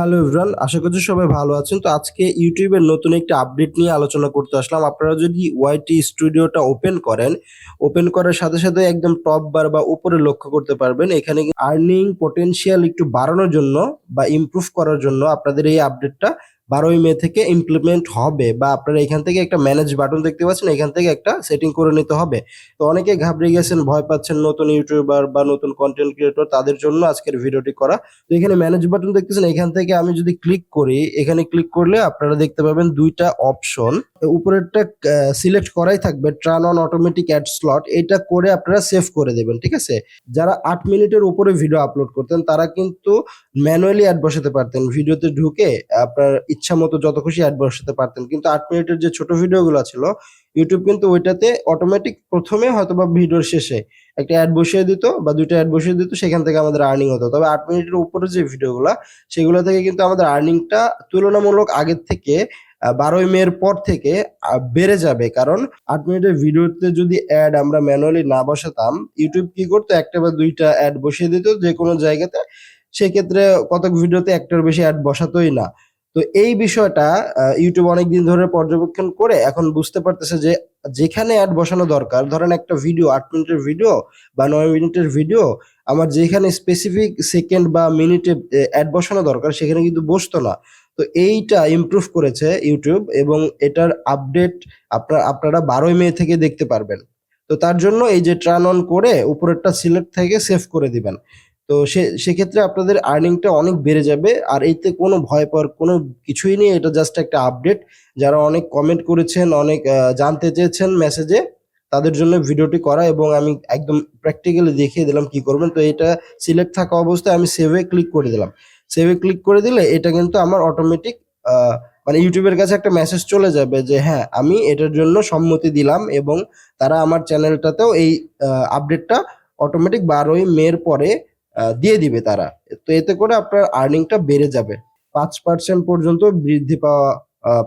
Hello everyone আশা করছি সবাই ভালো আছেন। তো আজকে ইউটিউবের নতুন একটা আপডেট নিয়ে আলোচনা করতে আসলাম। আপনারা যদি ওয়াইটি স্টুডিওটা ওপেন করেন ওপেন করার সাথে সাথে একদম টপ বার বা উপরে লক্ষ্য করতে পারবেন। এখানে আর্নিং পটেনশিয়াল একটু বাড়ানোর জন্য বা ইমপ্রুভ করার জন্য আপনাদের এই আপডেটটা বারোই মে থেকে ইমপ্লিমেন্ট হবে বা আপনারা এখান থেকে একটা ম্যানেজ বাটন দেখতে পাচ্ছেন, এখান থেকে একটা সেটিং করে নিতে হবে। তো অনেকে ঘাবড়ে গেছেন, ভয় পাচ্ছেন নতুন ইউটিউবার বা নতুন কন্টেন্ট ক্রিয়েটর তাদের জন্য আজকের ভিডিওটি করা। তো এখানে ম্যানেজ বাটন দেখতেছেন, এখান থেকে আমি যদি ক্লিক করি, এখানে ক্লিক করলে আপনারা দেখতে পাবেন দুইটা অপশন উপরেরটা সিলেক্ট করাই থাকবে turn on automatic ad slot এটা করে আপনারা সেভ করে দেবেন, ঠিক আছে? যারা আট মিনিটের উপরে ভিডিও আপলোড করতেন, তারা কিন্তু ম্যানুয়ালি অ্যাড বসাতে পারতেন। ভিডিওতে ঢুকে আপনার ইচ্ছা মতো যত খুশি অ্যাড বসাতে পারতেন। কিন্তু আট মিনিটের যে ছোট ভিডিওগুলো ছিল ইউটিউব কিন্তু ওইটাতে অটোমেটিক প্রথমে হয়তো বা ভিডিওর শেষে একটা অ্যাড বসিয়ে দিত বা দুইটা অ্যাড বসিয়ে দিত, সেখান থেকে আমাদের আর্নিং হতো। তবে আট মিনিটের উপরে যে ভিডিওগুলো সেগুলো থেকে কিন্তু আমাদের আর্নিংটা তুলনামূলক আগের থেকে বারোই মের পর থেকে বেড়ে যাবে। কারণ আট মিনিটের ভিডিওতে যদি অ্যাড আমরা ম্যানুয়ালি না বসাতাম ইউটিউব কি করতো? একটা বা দুইটা অ্যাড বসিয়ে দিত যে কোনো জায়গাতে। সেক্ষেত্রে কতক ভিডিওতে একটার বেশি অ্যাড বসাতোই না। তো এই বিষয়টা ইউটিউব অনেকদিন ধরে পর্যবেক্ষণ করে এখন বুঝতে পারতেছে যে যেখানে অ্যাড বসানো দরকার, ধরেন একটা ভিডিও আট মিনিটের ভিডিও বা নয় মিনিটের ভিডিও আমার যেখানে স্পেসিফিক সেকেন্ড বা মিনিটে অ্যাড বসানো দরকার, সেখানে কিন্তু বসতো না। তো এইটা ইমপ্রুভ করেছে ইউটিউব এবং এটার আপডেট আপনার, আপনারা বারোই মে থেকে দেখতে পারবেন। তো তার জন্য এই যে ট্রান অন করে উপরেরটা সিলেক্ট থেকে সেভ করে দিবেন। তো সে, সেক্ষেত্রে আপনাদের আর্নিংটা অনেক বেড়ে যাবে আর এতে কোনো ভয় পাওয়ার কোনো কিছুই নেই। এটা জাস্ট একটা আপডেট যারা অনেক কমেন্ট করেছেন, অনেক জানতে চেয়েছেন মেসেজে তাদের জন্য ভিডিওটি করা এবং আমি একদম প্র্যাকটিক্যালি দেখিয়ে দিলাম কি করবেন। তো এটা সিলেক্ট থাকা অবস্থায় আমি সেভে ক্লিক করে দিলাম। সেভে ক্লিক করে দিলে এটা কিন্তু আমার অটোমেটিক মানে ইউটিউবের কাছে একটা মেসেজ চলে যাবে যে হ্যাঁ আমি এটার জন্য সম্মতি দিলাম এবং তারা আমার চ্যানেলটাতেও এই আপডেটটা অটোমেটিক বারোই মের পরে দিয়ে দিবে তারা। তো এতে করে আপনার আর্নিংটা বেড়ে যাবে। পাঁচ পার্সেন্ট পর্যন্ত বৃদ্ধি পাওয়া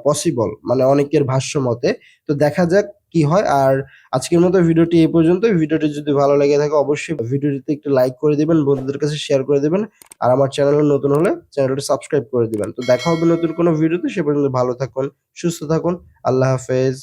পসিবল মানে অনেকের ভাষ্য মতে তো দেখা যাক কি হয়? আর আজকের মতো ভিডিওটি এই পর্যন্ত ভিডিওটি যদি ভালো লেগে থাকে, অবশ্যই ভিডিওটিতে একটু লাইক করে দিবেন, বন্ধুদের কাছে শেয়ার করে দিবেন। আর আমার চ্যানেল নতুন হলে চ্যানেলটি সাবস্ক্রাইব করে দিবেন। তো দেখা হবে নতুন কোনো ভিডিওতে। সে পর্যন্ত ভালো থাকুন, সুস্থ থাকুন। আল্লাহ হাফেজ।